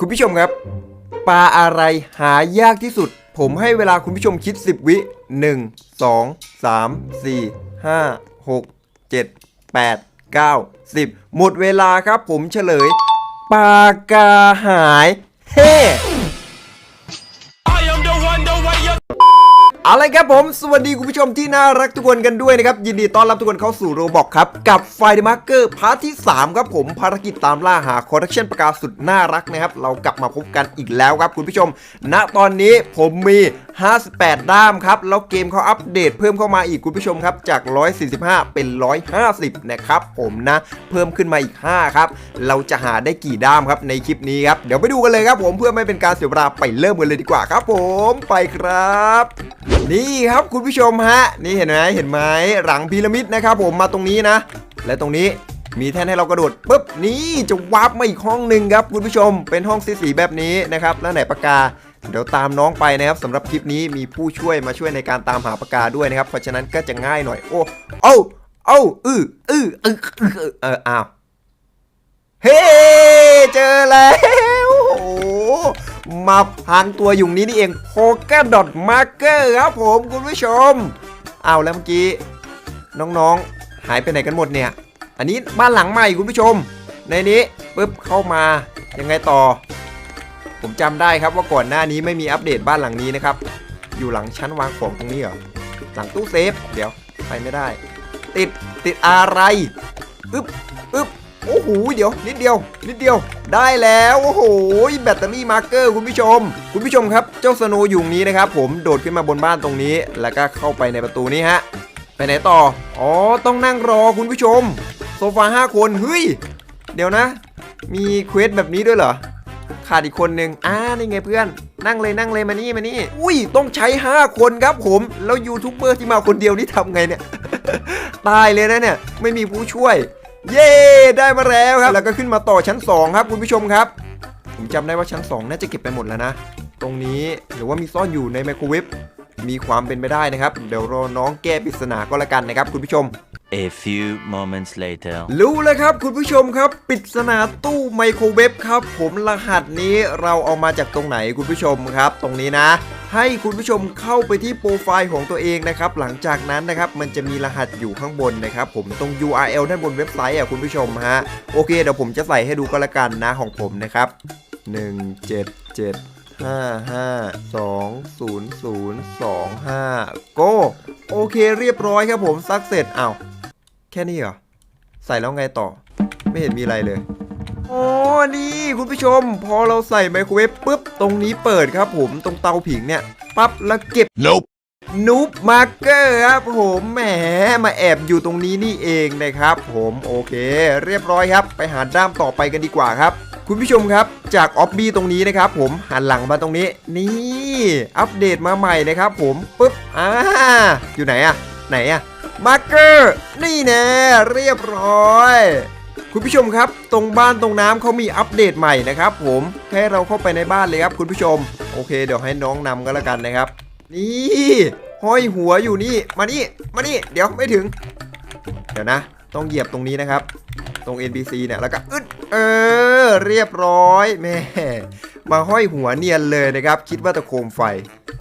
คุณผู้ชมครับ ปลาอะไรหายากที่สุด ผมให้เวลาคุณผู้ชมคิด 10 วิ 1 2 3 4 5 6 7 8 9 10 หมดเวลาครับผมเฉลยปลากาหาย เฮ้ เอาละครับผมสวัสดีคุณผู้ชมที่น่ารักทุกคนกันด้วยนะครับยินดีต้อนรับทุกคนเข้าสู่โรบอกครับ กับไฟเดมาร์เกอร์พาร์ทที่ 3 ครับผมภารกิจตามล่าหาคอร์รัปชันประกาศสุดน่ารักนะครับ เรากลับมาพบกันอีกแล้วครับคุณผู้ชม ณตอนนี้ผมมี 58 ด้ามครับ แล้วเกมเขาอัปเดตเพิ่มเข้ามาอีกคุณผู้ชมครับ จาก 145 เป็น 150 นะครับผมนะ เพิ่มขึ้นมาอีก 5 ครับ เราจะหาได้กี่ด้ามครับในคลิปนี้ครับ เดี๋ยวไปดูกันเลยครับผมเพื่อไม่เป็นการเสียเวลาไปเริ่มกันเลยดีกว่าครับผมไปครับ นี่ครับคุณผู้ชมฮะ นี่เห็นไหมเห็นไหมหลังพีระมิดนะครับผมมาตรงนี้นะ และตรงนี้มีแท่นให้เรากระโดดปุ๊บนี่จะวาร์ปมาอีกห้องหนึ่งครับคุณผู้ชมเป็นห้องสีสีแบบนี้นะครับแล้วไหนปากกา เดี๋ยวตามน้องไปนะครับสำหรับคลิปนี้มีผู้ช่วยมาช่วยในการตามหาปากกาด้วยนะครับ เพราะฉะนั้นก็จะง่ายหน่อย โอ้เอ้าเอ้าอื้ออื้ออื้ออื้ออื้อเอออ้าวเฮ้เจอแล้วโอ้มาพังตัวอยู่นี้นี่เองโ o ก a ดอทมาร์เกอร์ครับผมคุณผู้ชมเอาแล้วเมื่อกี้น้องๆหายไปไหนกันหมดเนี่ย อันนี้บ้านหลังใหม่คุณผู้ชม ในนี้ปุ๊บเข้ามายังไงต่อ ผมจำได้ครับว่าก่อนหน้านี้ไม่มีอัปเดตบ้านหลังนี้นะครับ อยู่หลังชั้นวางของตรงนี้เหรอ หลังตู้เซฟ เดี๋ยวไปไม่ได้ ติดติดอะไรอึ๊บอึ๊บโอ้โห เดี๋ยว นิดเดียว นิดเดียว ได้แล้ว โอ้โห แบตเตอรี่มาร์เกอร์คุณผู้ชม คุณผู้ชมครับ เจ้าสโนอยู่นี้นะครับผม โดดขึ้นมาบนบ้านตรงนี้ แล้วก็เข้าไปในประตูนี้ฮะ ไปไหนต่อ อ๋อ ต้องนั่งรอคุณผู้ชม โซฟาห้าคน เฮ้ย เดี๋ยวนะ มีเควสแบบนี้ด้วยเหรอ ขาดอีกคนหนึ่งอ่านี่ไงเพื่อน นั่งเลยนั่งเลยมานี่มานี่อุ้ยต้องใช้ 5 คนครับผม แล้วยูทูบเบอร์ที่มาคนเดียวนี่ทำไงเนี่ย ตายเลยนะเนี่ย ไม่มีผู้ช่วย เย้ได้มาแล้วครับ แล้วก็ขึ้นมาต่อชั้น 2 ครับคุณผู้ชมครับ ผมจำได้ว่าชั้น 2 น่าจะเก็บไปหมดแล้วนะ ตรงนี้หรือว่ามีซ่อนอยู่ในไมโครเวฟมีความเป็นไปได้นะครับ เดี๋ยวรอน้องแก้ปริศนาก็แล้วกันนะครับคุณผู้ชม A few moments later. รู้แล้วครับคุณผู้ชมครับปริศนาตู้ไมโครเวฟครับ ผมรหัสนี้เราเอามาจากตรงไหนคุณผู้ชมครับ ตรงนี้นะ ให้คุณผู้ชมเข้าไปที่โปรไฟล์ของตัวเองนะครับ หลังจากนั้นนะครับมันจะมีรหัสอยู่ข้างบนนะครับผมตรง URL ด้านบนเว็บไซต์อะคุณผู้ชมฮะโอเคเดี๋ยวผมจะใส่ให้ดูก็แล้วกันนะของผมนะครับ1 7 7 5 5 2 0 0 2 5 โกโอเคเรียบร้อยครับผมซักเสร็จอ้าว ค่นี้เหรอ ใส่แล้วไงต่อ ไม่เห็นมีอะไรเลยอ๋อนี่คุณผู้ชม พอเราใส่ไมโครเวฟปุ๊บ ตรงนี้เปิดครับผมตรงเตาผิงเนี่ย ปั๊บแล้วเก็บ Nope นูบมาร์เกอร์ครับผมแหมมาแอบอยู่ตรงนี้นี่เองนะครับผมโอเค เรียบร้อยครับ ไปหาด้ามต่อไปกันดีกว่าครับ คุณผู้ชมครับจากออบบี้ตรงนี้นะครับผมหันหลังมาตรงนี้ นี่ อัปเดตมาใหม่นะครับผมปุ๊บอ่าอยู่ไหนอะไหนอะ มาร์เกอร์ นี่แน่เรียบร้อย คุณผู้ชมครับ ตรงบ้านตรงน้ำเขามีอัปเดตใหม่นะครับผมแค่เราเข้าไปในบ้านเลยครับ คุณผู้ชม โอเค เดี๋ยวให้น้องนำก็แล้วกันนะครับ นี่ห้อยหัวอยู่นี่ มานี่ มานี่ เดี๋ยวไม่ถึง เดี๋ยวนะ ต้องเหยียบตรงนี้นะครับ ตรง NPC เนี่ย แล้วก็อึดเออ เรียบร้อยแม่มาห้อยหัวเนียนเลยนะครับ คิดว่าตะโคมไฟ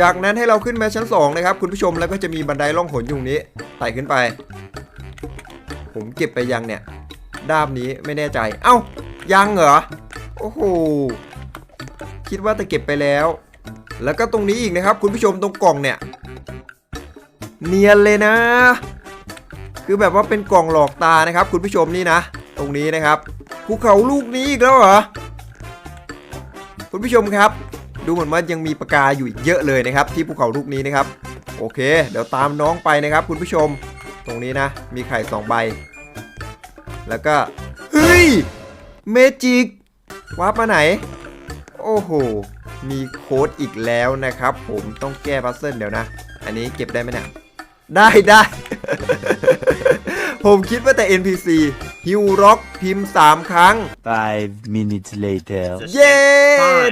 จากนั้นให้เราขึ้นมาชั้น2นะครับคุณผู้ชมแล้วก็จะมีบันไดล่องหนอยู่ตรงนี้ไต่ขึ้นไป ผมเก็บไปยังเนี่ย ด้ามนี้ไม่แน่ใจ เอ้ายังเหรอ โอ้โห คิดว่าจะเก็บไปแล้ว แล้วก็ตรงนี้อีกนะครับ คุณผู้ชมตรงกล่องเนี่ย เนียนเลยนะ คือแบบว่าเป็นกล่องหลอกตานะครับ คุณผู้ชมนี่นะ ตรงนี้นะครับภูเขาลูกนี้อีกแล้วเหรอ คุณผู้ชมครับ ดูเหมือนว่ายังมีปากกาอยู่อีกเยอะเลยนะครับ ที่ภูเขาลูกนี้นะครับ โอเค เดี๋ยวตามน้องไปนะครับ คุณผู้ชม ตรงนี้นะ มีไข่สองใบ แล้วก็เฮ้ยเมจิกวาร์ปมาไหน โอ้โห มีโค้ดอีกแล้วนะครับ ผมต้องแก้พัซเซิลเดี๋ยวนะ อันนี้เก็บได้ไหมเนี่ยได้ได้ ผมคิดว่าแต่ NPC ฮิวร็อกพิมพ์ 3 ครั้ง Five minutes later. เย้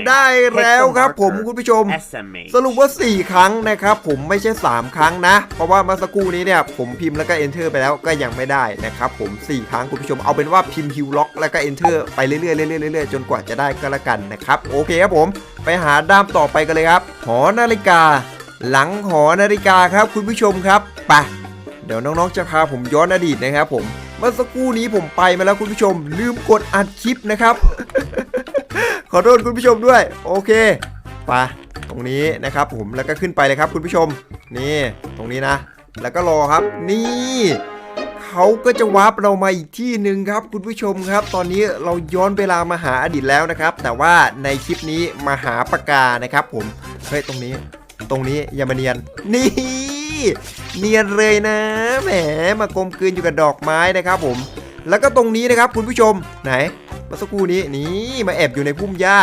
ได้แล้วครับผมคุณผู้ชม Estimate. สรุปว่า 4 ครั้งนะครับ ผมไม่ใช่ 3 ครั้งนะ เพราะว่าเมื่อสักครู่นี้เนี่ยผมพิมพ์แล้วก็ enter ไปแล้วก็ยังไม่ได้นะครับผม 4 ครั้งคุณผู้ชมเอาเป็นว่าพิมพ์ฮิวล็อกแล้วก็ enter ไปเรื่อยๆเรื่อยๆเรื่อยๆจนกว่าจะได้ก็แล้วกันนะครับ โอเคครับผมไปหาด้ามต่อไปกันเลยครับ หอนาฬิกา หลังหอนาฬิกาครับคุณผู้ชมครับไปเดี๋ยวน้องๆจะพาผมย้อนอดีตนะครับผม เมื่อสักครู่นี้ผมไปมาแล้วคุณผู้ชม ลืมกดอัดคลิปนะครับ ขอโทษคุณผู้ชมด้วย โอเคไปตรงนี้นะครับผมแล้วก็ขึ้นไปเลยครับคุณผู้ชม นี่ ตรงนี้นะ แล้วก็รอครับ นี่เขาก็จะวาร์ปเรามาอีกที่หนึ่งครับคุณผู้ชมครับ ตอนนี้เราย้อนเวลามาหาอดีตแล้วนะครับ แต่ว่าในคลิปนี้มาหาปากกานะครับ ผมเฮ้ยตรงนี้ ตรงนี้อย่ามาเนียนนี่ เนียนเลยนะ แหมมากลมกลืนอยู่กับดอกไม้นะครับผม แล้วก็ตรงนี้นะครับคุณผู้ชมไหนมื่อสักครู่นี้นี่มาแอบอยู่ในพุ่มหญ้า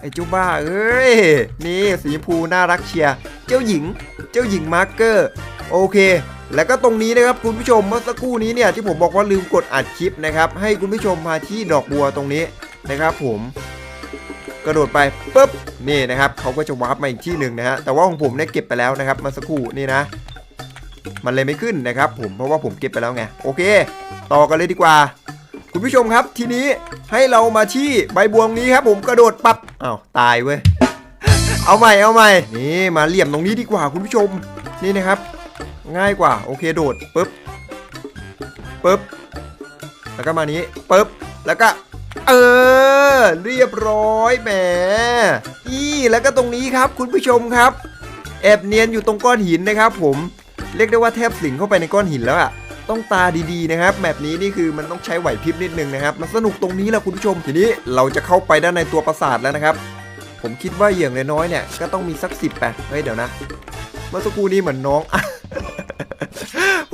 ไอ้เจ้าบ้าเอ้ยนี่สีชมพูน่ารักเชียร์เจ้าหญิง เจ้าหญิงมาร์เกอร์โอเค แล้วก็ตรงนี้นะครับคุณผู้ชมเมื่อสักครู่นี้เนี่ยที่ผมบอกว่าลืมกดอัดคลิปนะครับให้คุณผู้ชมมาที่ดอกบัวตรงนี้นะครับ ผมกระโดดไปปุ๊บนี่นะครับเขาก็จะวาร์ปมาอีกที่หนึ่งนะฮะแต่ว่าของผมเนี่ยเก็บไปแล้วนะครับเมื่อสักครู่นี่นะ มันเลยไม่ขึ้นนะครับ ผมเพราะว่าผมเก็บไปแล้วไงโอเค ต่อกันเลยดีกว่า คุณผู้ชมครับทีนี้ให้เรามาที่ใบบวงนี้ครับ ผมกระโดดปับ๊บอ้าวตายเว้ยเอาใหม่เอาใหม่นี่มาเหลี่ยมตรงนี้ดีกว่าคุณผู้ชมนี่นะครับ ง่ายกว่าโอเคโดดปุ๊บปุ๊บแล้วก็มานี้ปุ๊บแล้วก็เออ เรียบร้อยแหมนี่แล้วก็ตรงนี้ครับคุณผู้ชมครับ แอบเนียนอยู่ตรงก้อนหินนะครับ ผม เรียกได้ว่าแทบสิงเข้าไปในก้อนหินแล้วอะต้องตาดีๆนะครับแบบนี้นี่คือมันต้องใช้ไหวพริบนิดนึงนะครับมันสนุกตรงนี้แหละคุณผู้ชม ทีนี้เราจะเข้าไปด้านในตัวปราสาทแล้วนะครับ ผมคิดว่าอย่างน้อยๆเนี่ยก็ต้องมีสักสิบแปดเฮ้ยเดี๋ยวนะ เมื่อสักครู่นี้เหมือนน้อง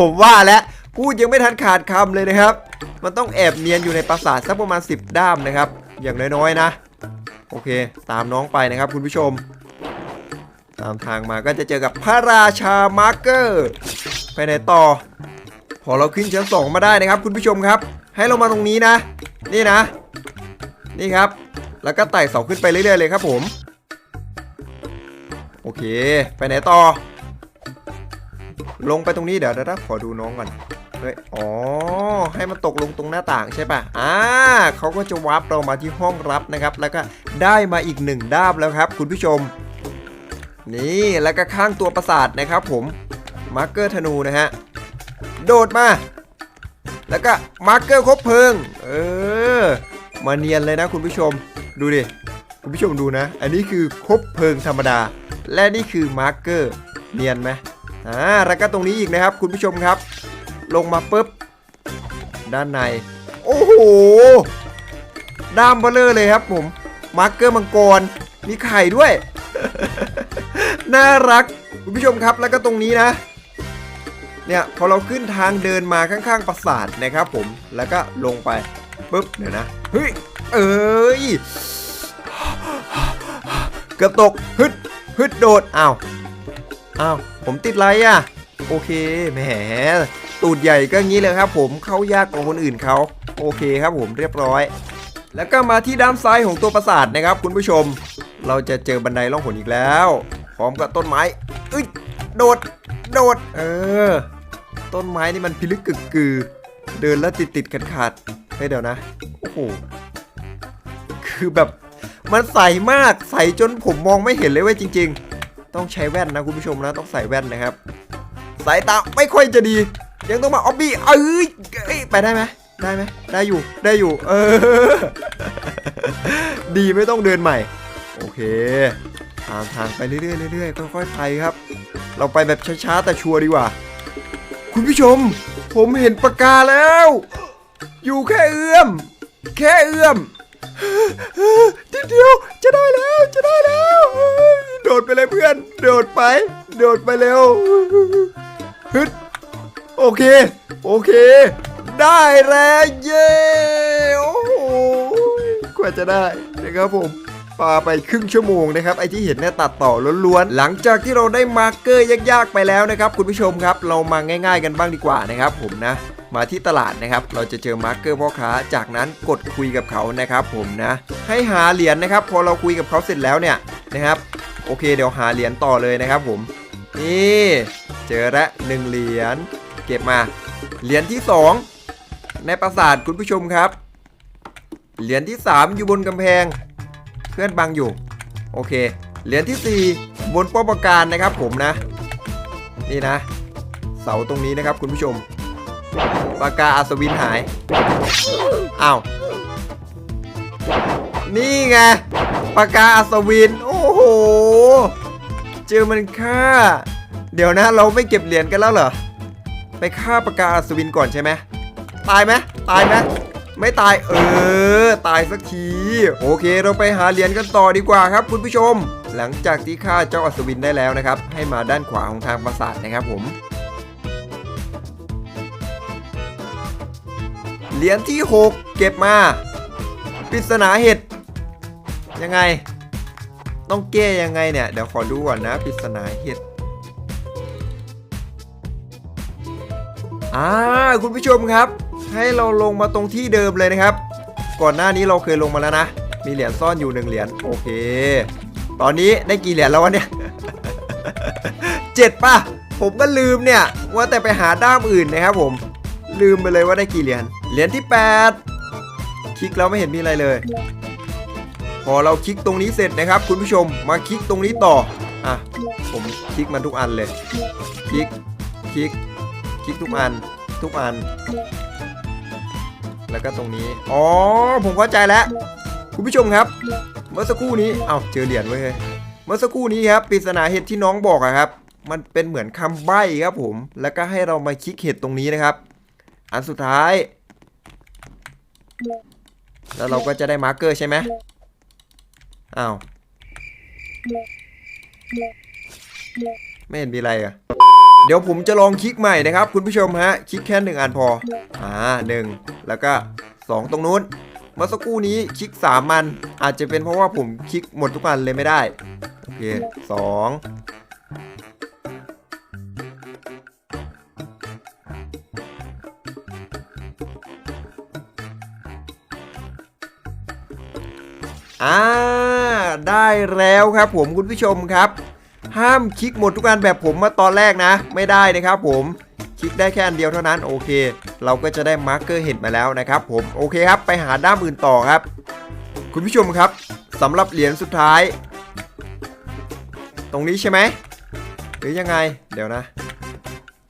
ผมว่าแล้วพูดยังไม่ทันขาดคำเลยนะครับ มันต้องแอบเนียนอยู่ในปราสาทสักประมาณ 10 ด้ามนะครับ อย่างน้อยๆนะ โอเค ตามน้องไปนะครับคุณผู้ชม ตามทางมาก็จะเจอกับพระราชามาร์เกอร์ ไปไหนต่อ พอเราขึ้นชั้นสองมาได้นะครับ คุณผู้ชมครับ ให้เรามาตรงนี้นะ นี่นะ นี่ครับ แล้วก็ไต่เสาขึ้นไปเรื่อยๆเลยครับผม โอเค ไปไหนต่อ ลงไปตรงนี้เดี๋ยวเดี๋ยวนะขอดูน้องก่อนเฮ้ยอ๋อ ให้มันตกลงตรงหน้าต่างใช่ปะอ่าเขาก็จะวาร์ปเรามาที่ห้องรับนะครับ แล้วก็ได้มาอีกหนึ่งด้ามแล้วครับ คุณผู้ชม นี่แล้วก็ข้างตัวประสาทนะครับผมมาร์เกอร์ธนูนะฮะโดดมา แล้วก็มาร์เกอร์คบเพลิง เออ มาเนียนเลยนะคุณผู้ชมดูดิคุณผู้ชมดูนะ อันนี้คือคบเพลิงธรรมดา และนี่คือมาร์เกอร์เนียนไหมอ่าแล้วก็ตรงนี้อีกนะครับ คุณผู้ชมครับ ลงมาปุ๊บ ด้านใน โอ้โหด้ามเบลเลอร์เลยครับผมมาร์เกอร์มังกรมีไข่ด้วย น่ารัก คุณผู้ชมครับแล้วก็ตรงนี้นะ เนี่ยพอเราขึ้นทางเดินมาข้างๆปราสาทนะครับผมแล้วก็ลงไปปุ๊บเดี๋ยวนะเฮ้ยเอ้ยเกือบตกฮึดฮึดโดดอ้าวอ้าวผมติดไรอะ โอเคแหมตูดใหญ่ก็งี้เลยครับ ผมเข้ายากกว่าคนอื่นเขาโอเคครับผมเรียบร้อย แล้วก็มาที่ด้านซ้ายของตัวปราสาทนะครับ คุณผู้ชม เราจะเจอบันไดล่องหนอีกแล้ว ร้อมกับต้นไม้เอ้ยโดด โดด เออ ต้นไม้นี่มันพิลึกกึกกือ เดินแล้วติดติดขัดขาดๆเฮ้ยเดี๋ยวนะ โอ้โห คือแบบมันใสมาก ใสจนผมมองไม่เห็นเลยเว้ยจริง ๆ ต้องใช้แว่นนะคุณผู้ชมนะ ต้องใส่แว่นนะครับ สายตาไม่ค่อยจะดี ยังต้องมาออบบี้เอ้ย ไปได้ไหมได้ไหมได้อยู่ ได้อยู่ เออ ดีไม่ต้องเดินใหม่ โอเค ตามทางไปเรื่อยๆเรื่อยๆค่อยๆไปครับ เราไปแบบช้าๆแต่ชัวร์ดีกว่า คุณผู้ชม ผมเห็นปากกาแล้ว อยู่แค่เอื้อม แค่เอื้อมทีเดียวจะได้แล้วจะได้แล้ว โดดไปเลยเพื่อน โดดไป โดดไปเร็วฮึดโอเค โอเค ได้แล้วเย้โอ้โหกว่าจะได้นะครับผม ปาไปครึ่งชั่วโมงนะครับไอที่เห็นเนี่ยตัดต่อล้วนๆหลังจากที่เราได้มาร์กเกอร์ยากๆไปแล้วนะครับคุณผู้ชมครับเรามาง่าย ๆ กันบ้างดีกว่านะครับผมนะมาที่ตลาดนะครับ เราจะเจอมาร์กเกอร์พ่อค้า จากนั้นกดคุยกับเขานะครับผมนะ ให้หาเหรียญนะครับ พอเราคุยกับเขาเสร็จแล้วเนี่ยนะครับ โอเคเดี๋ยวหาเหรียญต่อเลยนะครับผม นี่เจอละหนึ่งเหรียญเก็บมา เหรียญที่สองในปราสาทคุณผู้ชมครับ เหรียญที่ 3 อยู่บนกำแพง พื่อนบังอยู่ โอเค เหรียญที่ 4 บนป้อมปราการนะครับผมนะ นี่นะ เสาตรงนี้นะครับคุณผู้ชมปากกาอัศวินหาย อ้าว นี่ไงปากกาอัศวิน โอ้โห เจอมันฆ่า เดี๋ยวนะเราไม่เก็บเหรียญกันแล้วเหรอ ไปฆ่าปากกาอัศวินก่อนใช่ไหม ตายไหมตายไหม ไม่ตายเออ ตายสักที โอเคเราไปหาเหรียญกันต่อดีกว่าครับ คุณผู้ชม หลังจากที่ฆ่าเจ้าอัศวินได้แล้วนะครับ ให้มาด้านขวาของทางปราสาทนะครับผมเหรียญที่ 6 เก็บมาปริศนาเห็ดยังไง ต้องแก้ยังไงเนี่ย เดี๋ยวขอดูก่อนนะปริศนาเห็ดอ่าคุณผู้ชมครับ ให้เราลงมาตรงที่เดิมเลยนะครับ ก่อนหน้านี้เราเคยลงมาแล้วนะ มีเหรียญซ่อนอยู่หนึ่งเหรียญโอเค ตอนนี้ได้กี่เหรียญแล้ววะเนี่ยเจ็ดป่ะ ผมก็ลืมเนี่ยว่าแต่ไปหาด้ามอื่นนะครับผม ลืมไปเลยว่าได้กี่เหรียญเหรียญที่ 8 คลิกแล้วไม่เห็นมีอะไรเลย พอเราคลิกตรงนี้เสร็จนะครับ คุณผู้ชมมาคลิกตรงนี้ต่ออะผมคลิกมันทุกอันเลย คลิก คลิก คลิกทุกอัน ทุกอัน แล้วก็ตรงนี้ อ๋อ ผมเข้าใจแล้ว คุณผู้ชมครับ เมื่อสักครู่นี้ เอ้าเจอเหรียญไว้เฮ้ยเมื่อสักครู่นี้ครับปริศนาเห็ดที่น้องบอกอะครับ มันเป็นเหมือนคำใบ้ครับผม แล้วก็ให้เรามาคลิกเห็ดตรงนี้นะครับ อันสุดท้าย แล้วเราก็จะได้มาร์กเกอร์ใช่ไหมอ้าวไม่เห็นมีอะไรอะ เดี๋ยวผมจะลองคลิกใหม่นะครับ คุณผู้ชมฮะ คลิกแค่หนึ่งอันพอ อ่าหนึ่งแล้วก็ 2 ตรงนู้น เมื่อสักครู่นี้คลิก3มันอาจจะเป็นเพราะว่าผมคลิกหมดทุกอันเลยไม่ได้ โอเคสองอ่าได้แล้วครับผมคุณผู้ชมครับ ห้ามคลิกหมดทุกอันแบบผมมาตอนแรกนะ ไม่ได้นะครับผมคลิกได้แค่อันเดียวเท่านั้นโอเค เราก็จะได้มาร์กเกอร์เห็นมาแล้วนะครับผมโอเคครับไปหาด้ามอื่นต่อครับ คุณผู้ชมครับสำหรับเหรียญสุดท้าย ตรงนี้ใช่ไหมหรือยังไงเดี๋ยวนะ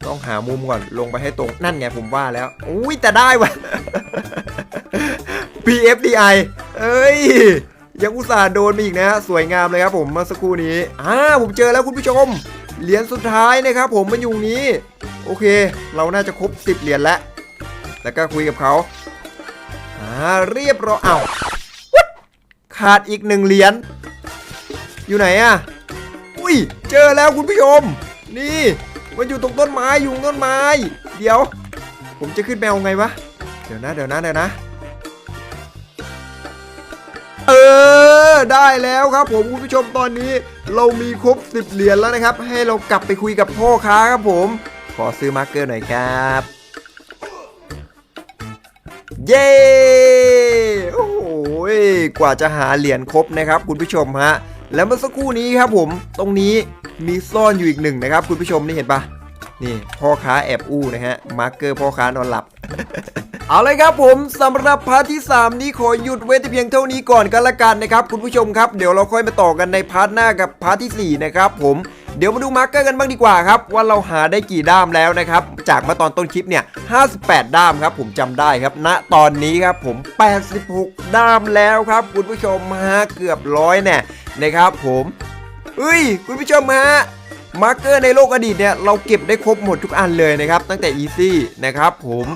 ต้องหามุมก่อนลงไปให้ตรงนั่นไงผมว่าแล้วอุ้ยแต่ได้ว่ะ PFDI เอ้ย ยังอุตส่าห์โดนมาอีกนะฮะสวยงามเลยครับผมเมื่อสักครู่นี้อ่าผมเจอแล้วคุณผู้ชม เหรียญสุดท้ายนะครับผมมันอยู่นี้ โอเค เราน่าจะครบ 10 เหรียญแล้ว แล้วก็คุยกับเขาอ่าเรียบร้อยเอ้าขาดอีกหนึ่งเหรียญอยู่ไหนอะอุ้ยเจอแล้วคุณผู้ชม นี่ มันอยู่ตรงต้นไม้อยู่ตรงต้นไม้ เดี๋ยว ผมจะขึ้นไปเอาไงวะเดี๋ยวนะเดี๋ยวนะเดี๋ยวนะ เออ ได้แล้วครับผมคุณผู้ชมตอนนี้เรามีครบ 10 เหรียญแล้วนะครับ ให้เรากลับไปคุยกับพ่อค้าครับผม ขอซื้อมาร์กเกอร์หน่อยครับ เย้โอ้โหกว่าจะหาเหรียญครบนะครับ คุณผู้ชมฮะ แล้วเมื่อสักครู่นี้ครับผม ตรงนี้มีซ่อนอยู่อีกหนึ่งนะครับ คุณผู้ชมนี่เห็นปะ นี่พ่อค้าแอบอู้นะฮะมาร์กเกอร์พ่อค้านอนหลับ เอาเลยครับผมสำหรับพาร์ทที่ 3 นี้ขอหยุดไว้แต่เพียงเท่านี้ก่อนกันละกันนะครับคุณผู้ชมครับเดี๋ยวเราค่อยมาต่อกันในพาร์ทหน้ากับพาร์ทที่ 4 นะครับผมเดี๋ยวมาดูมาร์กเกอร์กันบ้างดีกว่าครับ ว่าเราหาได้กี่ด้ามแล้วนะครับ จากเมาตอนต้นคลิปเนี่ย 58 ด้ามครับ ผมจำได้ครับณตอนนี้ครับผม 86 ด้ามแล้วครับ คุณผู้ชมฮะเกือบร้อยแน่นะครับผมเอ้ย คุณผู้ชมฮะ มาร์เกอร์ในโลกอดีตเนี่ยเราเก็บได้ครบหมดทุกอันเลยนะครับตั้งแต่อีซี่นะครับผม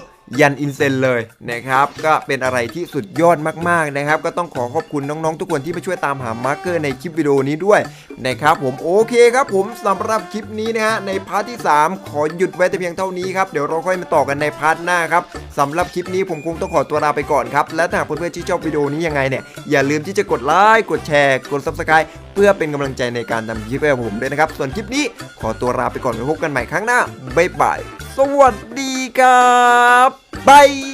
ยันอินเซนเลยนะครับก็เป็นอะไรที่สุดยอดมากๆนะครับ ก็ต้องขอขอบคุณน้องๆ ทุกคนที่มาช่วยตามหามาร์เกอร์ในคลิปวิดีโอนี้ด้วยนะครับผมโอเคครับผมสำหรับคลิปนี้นะฮะในพาร์ทที่ 3 ขอหยุดไว้แต่เพียงเท่านี้ครับเดี๋ยวเราค่อยมาต่อกันในพาร์ทหน้าครับสำหรับคลิปนี้ผมคงต้องขอตัวลาไปก่อนครับและถ้าหากเพื่อนๆที่ชอบวิดีโอนี้ยังไงเนี่ยอย่าลืมที่จะกดไลค์กดแชร์กด subscribe เพื่อเป็นกำลังใจในการทำคลิปให้ผมด้วยนะครับส่วนคลิปนี้ขอตัวลาไปก่อนไว้พบกันใหม่ครั้งหน้าบ๊ายบายสวัสดี ครับบาย